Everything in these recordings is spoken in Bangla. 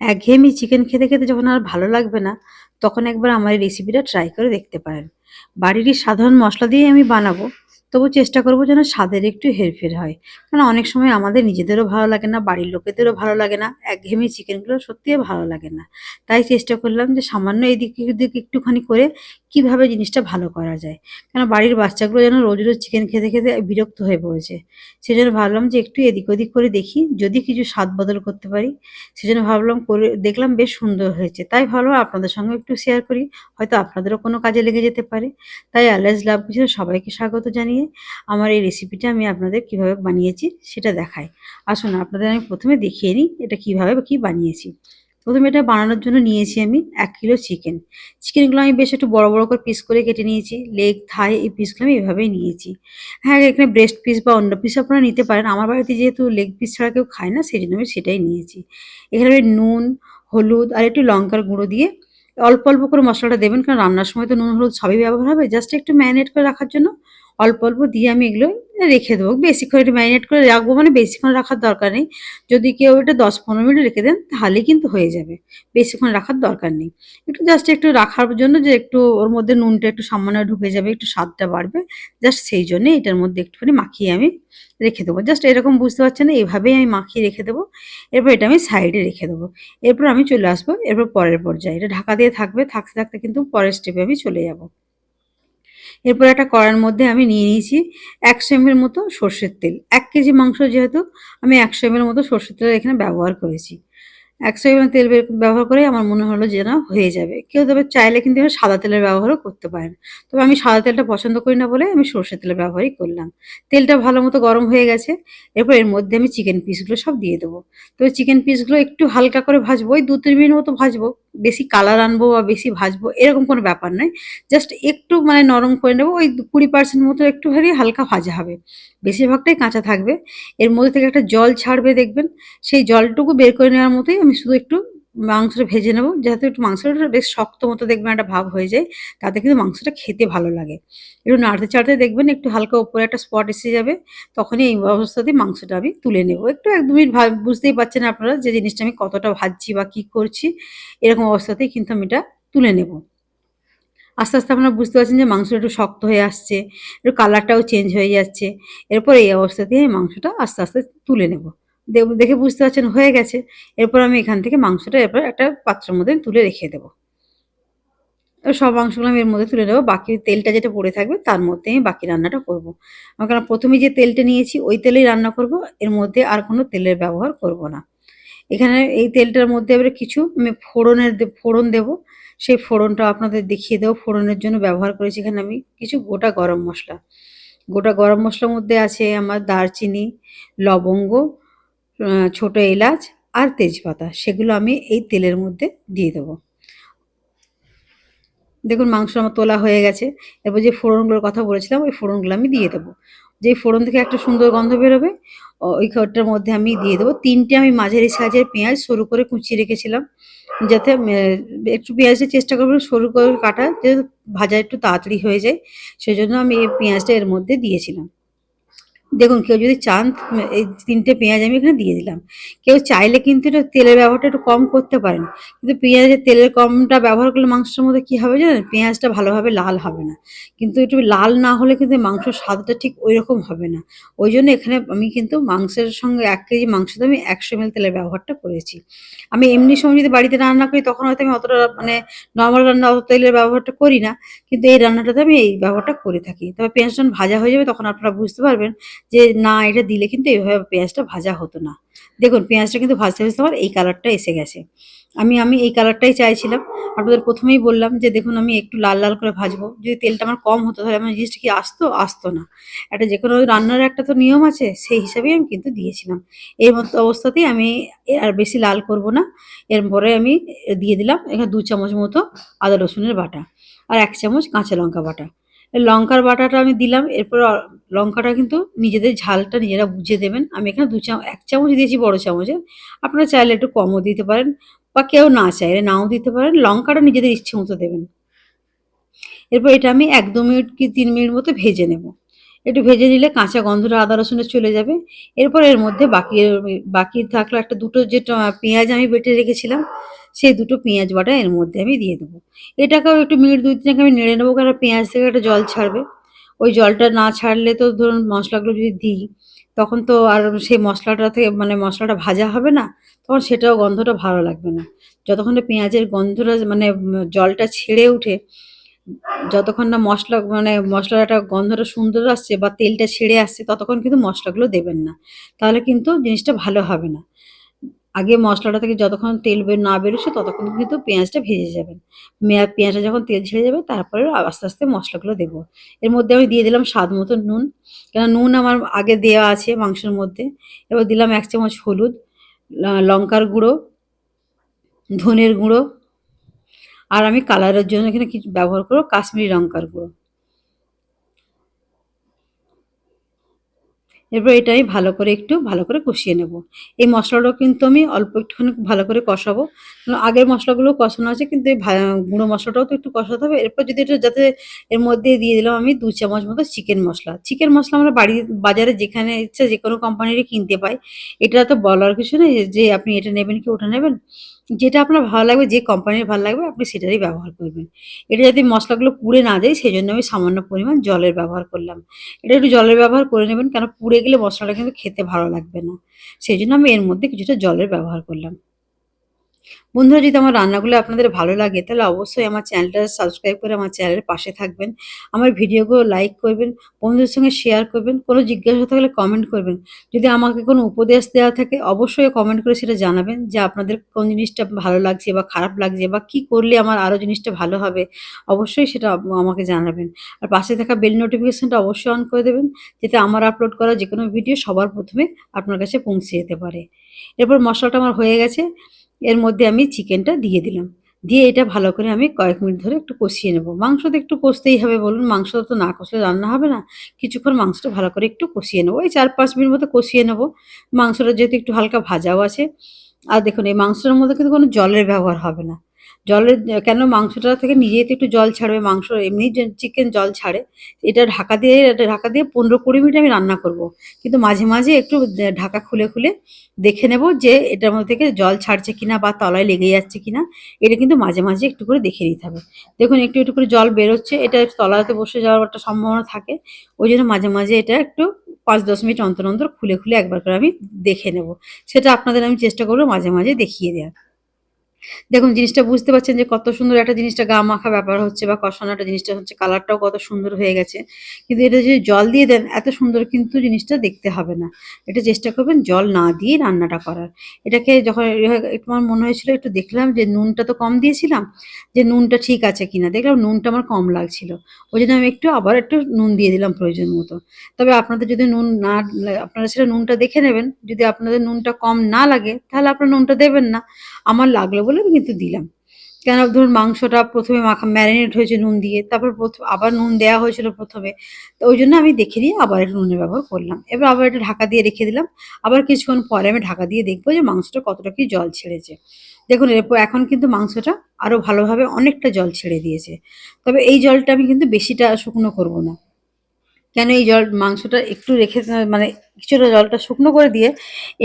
একঘেয়েমি চিকেন খেতে, খেতে যখন আর ভালো লাগবে না, তখন একবার আমার এই রেসিপিটা ট্রাই করে দেখতে পারেন। বাড়িরই সাধারণ মশলা দিয়ে আমি বানাবো। তবু চেষ্টা করব যেন স্বাদের একটু হেরফের হয়। কারণ অনেক সময় আমাদের নিজেদেরও ভালো লাগে না, বাড়ির লোকেদেরও ভালো লাগে না। একঘেয়েমি চিকেনগুলো সত্যিই ভালো লাগে না। তাই চেষ্টা করলাম যে সামান্য এদিক দিকে একটুখানি করে কীভাবে জিনিসটা ভালো করা যায়। কেন বাড়ির বাচ্চাগুলো যেন রোজ, রোজ চিকেন খেতে, খেতে বিরক্ত হয়ে পড়েছে। সেজন্য ভাবলাম যে একটু এদিক ওদিক করে দেখি, যদি কিছু স্বাদ বদল করতে পারি। সেজন্য ভাবলাম করে দেখলাম বেশ সুন্দর হয়েছে। তাই ভাবলাম আপনাদের সঙ্গেও একটু শেয়ার করি। হয়তো আপনাদেরও কোনো কাজে লেগে যেতে পারে। তাই আলহাজ লাভ কিচেনে সবাইকে স্বাগত জানিয়ে আমার এই রেসিপিটা আমি আপনাদের কীভাবে বানিয়েছি সেটা দেখাই। আসুন আপনাদের আমি প্রথমে দেখিয়ে নিই এটা কীভাবে কি বানিয়েছি। প্রথমে এটা বানানোর জন্য নিয়েছি আমি এক কিলো চিকেন। চিকেনগুলো আমি বেশ একটু বড়, বড় করে পিস করে কেটে নিয়েছি। লেগ, থাই এই পিসগুলো আমি এভাবেই নিয়েছি। হ্যাঁ, এখানে ব্রেস্ট পিস বা অন্য পিস আপনারা নিতে পারেন। আমার বাড়িতে যেহেতু লেগ পিস ছাড়া কেউ খায় না সেই জন্য আমি সেটাই নিয়েছি। এখানে নুন, হলুদ আর একটু লঙ্কার গুঁড়ো দিয়ে অল্প, অল্প করে মশলাটা দেবেন কারণ রান্নার সময় তো নুন, হলুদ সবই ব্যবহার হবে। জাস্ট একটু ম্যারিনেট করে রাখার জন্য অল্প, অল্প দিয়ে আমি এগুলো রেখে দেবো। বেশিক্ষণ একটু ম্যারিনেট করে রাখব মানে বেশিক্ষণ রাখার দরকার নেই। যদি কেউ এটা দশ পনেরো মিনিট রেখে দেন তাহলেই কিন্তু হয়ে যাবে। বেশিক্ষণ রাখার দরকার নেই। একটু জাস্ট একটু রাখার জন্য যে একটু ওর মধ্যে নুনটা একটু সামান্য ঢুকে যাবে, একটু স্বাদটা বাড়বে। জাস্ট সেই জন্যে এটার মধ্যে একটুখানি মাখিয়ে আমি রেখে দেবো। জাস্ট এরকম বুঝতে পারছেন এভাবেই আমি মাখিয়ে রেখে দেবো। এরপর এটা আমি সাইডে রেখে দেবো। এরপর আমি চলে আসব এরপর পরের পর্যায়ে। এটা ঢাকা দিয়ে থাকবে। থাকতে, থাকতে কিন্তু পরের স্টেপে আমি চলে যাব। এরপর একটা কড়াইয়ের মধ্যে আমি নিয়ে নিয়েছি ১০০ এমএল মতো সর্ষের তেল। এক কেজি মাংস যেহেতু, আমি ১০০ এমএল মতো সর্ষের তেল এখানে ব্যবহার করেছি। ১০০ এমএল তেল ব্যবহার করে আমার মনে হলো যে না হয়ে যাবে। কেউ তবে চাইলে কিন্তু সাদা তেলের ব্যবহারও করতে পারেন। তবে আমি সাদা তেলটা পছন্দ করি না বলে আমি সর্ষের তেলের ব্যবহারই করলাম। তেলটা ভালো মতো গরম হয়ে গেছে। এরপর এর মধ্যে আমি চিকেন পিসগুলো সব দিয়ে দেবো। তবে চিকেন পিসগুলো একটু হালকা করে ভাজবো, ওই ২-৩ মিনিট মতো ভাজবো। বেশি কালার আনব বা বেশি ভাজবো, এরকম কোনো ব্যাপার নয়। জাস্ট একটু মানে নরম করে নেব, ওই ২০% মতো একটু একটুখানি হালকা ভাজা হবে। বেশিরভাগটাই কাঁচা থাকবে। এর মধ্যে থেকে একটা জল ছাড়বে দেখবেন। সেই জলটুকু বের করে নেওয়ার মতোই আমি শুধু একটু মাংসটা ভেজে নেব। যাতে একটু মাংসটা বেশ শক্ত মতো দেখবেন একটা ভাব হয়ে যায়। তাতে কিন্তু মাংসটা খেতে ভালো লাগে। একটু নাড়তে চাড়তে দেখবেন একটু হালকা উপরে একটা স্পট এসে যাবে। তখনই এই অবস্থাতেই মাংসটা আমি তুলে নেব। একটু ১-২ মিনিট ভা বুঝতেই পারছেন আপনারা যে জিনিসটা আমি কতটা ভাজছি বা কি করছি। এরকম অবস্থাতেই কিন্তু আমি এটা তুলে নেব। আস্তে, আস্তে আপনারা বুঝতে পারছেন যে মাংসটা একটু শক্ত হয়ে আসছে। একটু কালারটাও চেঞ্জ হয়ে যাচ্ছে। এরপর এই অবস্থাতেই আমি মাংসটা আস্তে, আস্তে তুলে নেব। দেখে বুঝতে পারছেন হয়ে গেছে। এরপর আমি এখান থেকে মাংসটা এরপর একটা পাত্রের মধ্যে তুলে রেখে দেবো। সব মাংসগুলো আমি এর মধ্যে তুলে নেব। বাকি তেলটা যেটা পড়ে থাকবে তার মধ্যে আমি বাকি রান্নাটা করব। কারণ প্রথমে যে তেলটা নিয়েছি ওই তেলেই রান্না করব। এর মধ্যে আর কোনো তেলের ব্যবহার করব না। এখানে এই তেলটার মধ্যে এবারে কিছু আমি ফোড়নের ফোড়ন দেবো। সেই ফোড়নটা আপনাদের দেখিয়ে দেবো। ফোড়নের জন্য ব্যবহার করেছি এখানে আমি কিছু গোটা গরম মশলা গোটা গরম মশলার মধ্যে আছে আমার দারচিনি, লবঙ্গ, ছোট এলাচ আর তেজপাতা। সেগুলো আমি এই তেলের মধ্যে দিয়ে দেবো। দেখুন, মাংস আমার তোলা হয়ে গেছে। এরপর যে ফোড়নগুলোর কথা বলেছিলাম, ওই ফোড়নগুলো আমি দিয়ে দেবো। যেই ফোড়ন থেকে একটা সুন্দর গন্ধ বেরোবে ওই ওইটার মধ্যে আমি দিয়ে দেবো। তিনটে আমি মাঝারি সাইজের পেঁয়াজ সরু করে কুচিয়ে রেখেছিলাম। যাতে একটু পেঁয়াজের চেষ্টা করব সরু করে কাটা যাতে ভাজা একটু তাড়াতাড়ি হয়ে যায়। সেজন্য আমি এই পেঁয়াজটা এর মধ্যে দিয়েছিলাম। দেখুন, কেউ যদি চান, এই তিনটে পেঁয়াজ আমি এখানে দিয়ে দিলাম। কেউ চাইলে কিন্তু এটা তেলের ব্যবহারটা একটু কম করতে পারেন। কিন্তু পেঁয়াজের তেলের কমটা ব্যবহার করলে মাংসের মধ্যে কী হবে জানেন? পেঁয়াজটা ভালোভাবে লাল হবে না। কিন্তু একটু লাল না হলে কিন্তু মাংসের স্বাদটা ঠিক ওইরকম হবে না। ওই জন্য এখানে আমি কিন্তু মাংসের সঙ্গে এক কেজি মাংসতে আমি ১০০ এমএল তেলের ব্যবহারটা করেছি। আমি এমনি সময় যদি বাড়িতে রান্না করি, তখন হয়তো আমি অতটা মানে নর্মাল রান্না অত তেলের ব্যবহারটা করি না। কিন্তু এই রান্নাটাতে আমি এই ব্যবহারটা করে থাকি। তবে পেঁয়াজ যখন ভাজা হয়ে যাবে, তখন আপনারা বুঝতে পারবেন যে না এটা দিলে কিন্তু এভাবে পেঁয়াজটা ভাজা হতো না। দেখুন পেঁয়াজটা কিন্তু ভাজতে, ভাজতে আমার এই কালারটা এসে গেছে। আমি আমি এই কালারটাই চাইছিলাম। আপনাদের প্রথমেই বললাম যে দেখুন আমি একটু লাল, লাল করে ভাজবো। যদি তেলটা আমার কম হতো তাহলে আমার জিনিসটা কি আসতো? আসতো না। একটা যে কোনো রান্নার একটা তো নিয়ম আছে সেই হিসাবেই আমি কিন্তু দিয়েছিলাম। এই মতো অবস্থাতেই আমি আর বেশি লাল করব না। এরপরে আমি দিয়ে দিলাম এখানে দু চামচ মতো আদা রসুনের বাটা আর এক চামচ কাঁচা লঙ্কা বাটা। লঙ্কার বাটাটা আমি দিলাম, এরপর লঙ্কাটা কিন্তু নিজেদের ঝালটা নিজেরা বুঝে দেবেন। আমি এখানে দু চাম, এক চামচ দিয়েছি বড় চামচে আপনারা চাইলে একটু কমও দিতে পারেন বা কেউ না চাইলে নাও দিতে পারেন। লঙ্কাটা নিজেদের ইচ্ছে মতো দেবেন। এরপর এটা আমি ১-২ মিনিট কি তিন মিনিট মতো ভেজে নেব। একটু ভেজে নিলে কাঁচা গন্ধটা আদা রসুনের চলে যাবে। এরপর এর মধ্যে বাকি বাকি থাকল একটা দুটো যে পেঁয়াজ আমি বেটে রেখেছিলাম, সেই দুটো পেঁয়াজ বাটা এর মধ্যে আমি দিয়ে দেবো। এটাকেও একটু মিনিট দুই তিনেক আমি নেড়ে নেব কারণ পেঁয়াজ থেকে একটা জল ছাড়বে। ওই জলটা না ছাড়লে তো ধরুন মশলাগুলো যদি দিই, তখন তো আর সেই মশলাটা থেকে মানে মশলাটা ভাজা হবে না, তখন সেটাও গন্ধটা ভালো লাগবে না। যতক্ষণ পেঁয়াজের গন্ধটা মানে জলটা ছেড়ে উঠে যতক্ষণ না মশলা মানে মশলাটা গন্ধটা সুন্দর আসছে বা তেলটা ছেড়ে আসছে, ততক্ষণ কিন্তু মশলাগুলো দেবেন না। তাহলে কিন্তু জিনিসটা ভালো হবে না। আগে মশলাটা থেকে যতক্ষণ তেল বের না বেরোচ্ছে, ততক্ষণ কিন্তু পেঁয়াজটা ভেজে যাবেন। পেঁয়াজটা যখন তেল ছেড়ে যাবে, তারপরে আস্তে আস্তে মশলাগুলো দেবো। এর মধ্যে আমি দিয়ে দিলাম স্বাদ মতো নুন। কেন নুন আমার আগে দেওয়া আছে মাংসের মধ্যে। এবার দিলাম এক চামচ হলুদ লঙ্কার গুঁড়ো, ধনের গুঁড়ো আর আমি কালারের জন্য এখানে কিছু ব্যবহার করব কাশ্মীরি লঙ্কার গুঁড়ো। এরপর এটা আমি ভালো করে একটু ভালো করে কষিয়ে নেব। এই মশলাটাও কিন্তু আমি অল্প একটুখানি ভালো করে কষাবো। আগের মশলাগুলো কষানো আছে, কিন্তু এই গুঁড়ো মশলাটাও তো একটু কষাতে হবে। এরপর যদি এটা যাতে এর মধ্যে দিয়ে দিলাম আমি দু চামচ মতো চিকেন মশলা। চিকেন মশলা আমরা বাড়ি, বাজারে যেখানে ইচ্ছা যে কোনো কোম্পানিরই কিনতে পাই। এটা তো বলার কিছু নেই যে আপনি এটা নেবেন কি ওটা নেবেন? যেটা আপনার ভালো লাগবে, যে কোম্পানির ভালো লাগবে, আপনি সেটারই ব্যবহার করবেন। এটা যদি মশলাগুলো পুড়ে না দেয় সেই জন্য আমি সামান্য পরিমাণ জলের ব্যবহার করলাম। এটা একটু জলের ব্যবহার করে নেবেন, কেন পুড়ে গেলে মশলাটা কিন্তু খেতে ভালো লাগবে না। সেই জন্য আমি এর মধ্যে কিছুটা জলের ব্যবহার করলাম। বন্ধুরা, যদি আমার রান্নাগুলো আপনাদের ভালো লাগে, তাহলে অবশ্যই আমার চ্যানেলটা সাবস্ক্রাইব করে আমার চ্যানেলের পাশে থাকবেন। আমার ভিডিওগুলো লাইক করবেন, বন্ধুদের সঙ্গে শেয়ার করবেন, কোনো জিজ্ঞাসা থাকলে কমেন্ট করবেন। যদি আমাকে কোনো উপদেশ দেওয়া থাকে, অবশ্যই কমেন্ট করে সেটা জানাবেন যে আপনাদের কোন জিনিসটা ভালো লাগছে বা খারাপ লাগছে বা কি করলে আমার আরও জিনিসটা ভালো হবে, অবশ্যই সেটা আমাকে জানাবেন। আর পাশে থাকা বেল নোটিফিকেশনটা অবশ্যই অন করে দেবেন যাতে আমার আপলোড করা যে কোনো ভিডিও সবার প্রথমে আপনার কাছে পৌঁছে যেতে পারে। এরপর মশলাটা আমার হয়ে গেছে। এর মধ্যে আমি চিকেনটা দিয়ে দিলাম। দিয়ে এটা ভালো করে আমি কয়েক মিনিট ধরে একটু কষিয়ে নেব। মাংস তো একটু কষতেই হবে বলুন মাংস তো না কষলে রান্না হবে না। কিছুক্ষণ মাংসটা ভালো করে একটু কষিয়ে নেব। ওই চার পাঁচ মিনিট মতো কষিয়ে নেব। মাংসটা যেহেতু একটু হালকা ভাজাও আছে। আর দেখুন, এই মাংসটার মধ্যে কিন্তু কোনো জলের ব্যবহার হবে না। জলের, কেন মাংসটা থেকে নিজেই তো একটু জল ছাড়বে, মাংস এমনি চিকেন জল ছাড়ে, এটা ঢাকা দিয়ে ঢাকা দিয়ে পনেরো কুড়ি মিনিট আমি রান্না করব। কিন্তু মাঝে মাঝে একটু ঢাকা খুলে খুলে দেখে নেব যে এটার মধ্যে থেকে জল ছাড়ছে কিনা বা তলায় লেগে যাচ্ছে কিনা, এটা কিন্তু মাঝে মাঝে একটু করে দেখে নিতে হবে। দেখুন, একটু একটু করে জল বেরোচ্ছে, এটা তলাতে বসে যাওয়ার একটা সম্ভাবনা থাকে, ওই জন্য মাঝে মাঝে এটা একটু পাঁচ দশ মিনিট অন্তর অন্তর খুলে খুলে একবার করে আমি দেখে নেব। সেটা আপনাদের আমি চেষ্টা করব মাঝে মাঝে দেখিয়ে দেওয়ার। দেখুন, জিনিসটা বুঝতে পারছেন যে কত সুন্দর একটা জিনিসটা গা মাখা ব্যাপার হচ্ছে বা কষানো একটা জিনিসটা হচ্ছে, কালারটাও কত সুন্দর হয়ে গেছে। কিন্তু এটা যদি জল দিয়ে দেন, এত সুন্দর কিন্তু জিনিসটা দেখতে হবে না। এটা চেষ্টা করবেন জল না দিয়ে রান্নাটা করার। এটাকে যখন আমার মনে হয়েছিল, একটু দেখলাম যে নুনটা তো কম দিয়েছিলাম, যে নুনটা ঠিক আছে কিনা। দেখলাম নুনটা আমার কম লাগছিল। ওই জন্য আমি একটু আবার একটু নুন দিয়ে দিলাম প্রয়োজন মতো। তবে আপনাদের যদি নুন না, আপনারা সেটা নুনটা দেখে নেবেন। যদি আপনাদের নুনটা কম না লাগে, তাহলে আপনারা নুনটা দেবেন না। আমার লাগল বলে আমি কিন্তু দিলাম। কেন? ধরুন মাংসটা প্রথমে মাখা ম্যারিনেট হয়েছে নুন দিয়ে, তারপর আবার নুন দেওয়া হয়েছিল প্রথমে। তো ওই জন্য আমি দেখে নিয়ে আবার একটু নুনের ব্যবহার করলাম। এবার আবার একটু ঢাকা দিয়ে রেখে দিলাম। আবার কিছুক্ষণ পরে আমি ঢাকা দিয়ে দেখব যে মাংসটা কতটা কি জল ছেড়েছে। দেখুন, এরপর এখন কিন্তু মাংসটা আরও ভালোভাবে অনেকটা জল ছেড়ে দিয়েছে। তবে এই জলটা আমি কিন্তু বেশিটা শুকনো করব না। কেন এই জল মাংসটা একটু রেখে মানে কিছুটা জলটা শুকনো করে দিয়ে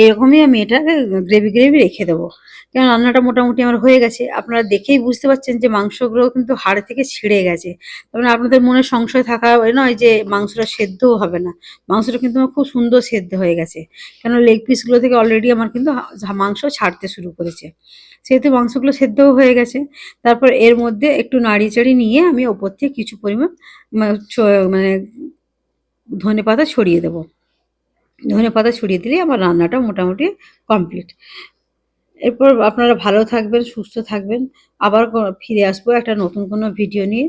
এরকমই আমি এটাকে গ্রেভি গ্রেভি রেখে দেবো। কেন রান্নাটা মোটামুটি আমার হয়ে গেছে। আপনারা দেখেই বুঝতে পারছেন যে মাংসগুলো কিন্তু হাড় থেকে ছিঁড়ে গেছে। তার মানে আপনাদের মনে সংশয় থাকা নয় যে মাংসটা সেদ্ধও হবে না। মাংসটা কিন্তু আমার খুব সুন্দর সেদ্ধ হয়ে গেছে। কেন লেগ পিসগুলো থেকে অলরেডি আমার কিন্তু মাংস ছাড়তে শুরু করেছে। সেহেতু মাংসগুলো সেদ্ধও হয়ে গেছে। তারপর এর মধ্যে একটু নাড়ি চাড়ি নিয়ে আমি ওপর থেকে কিছু পরিমাণ মানে ধনে পাতা ছড়িয়ে দেব। ধনে পাতা ছড়িয়ে দিলে আমার রান্নাটা মোটামুটি কমপ্লিট এরপর আপনারা ভালো থাকবেন, সুস্থ থাকবেন। আবার ফিরে আসব একটা নতুন কোনো ভিডিও নিয়ে।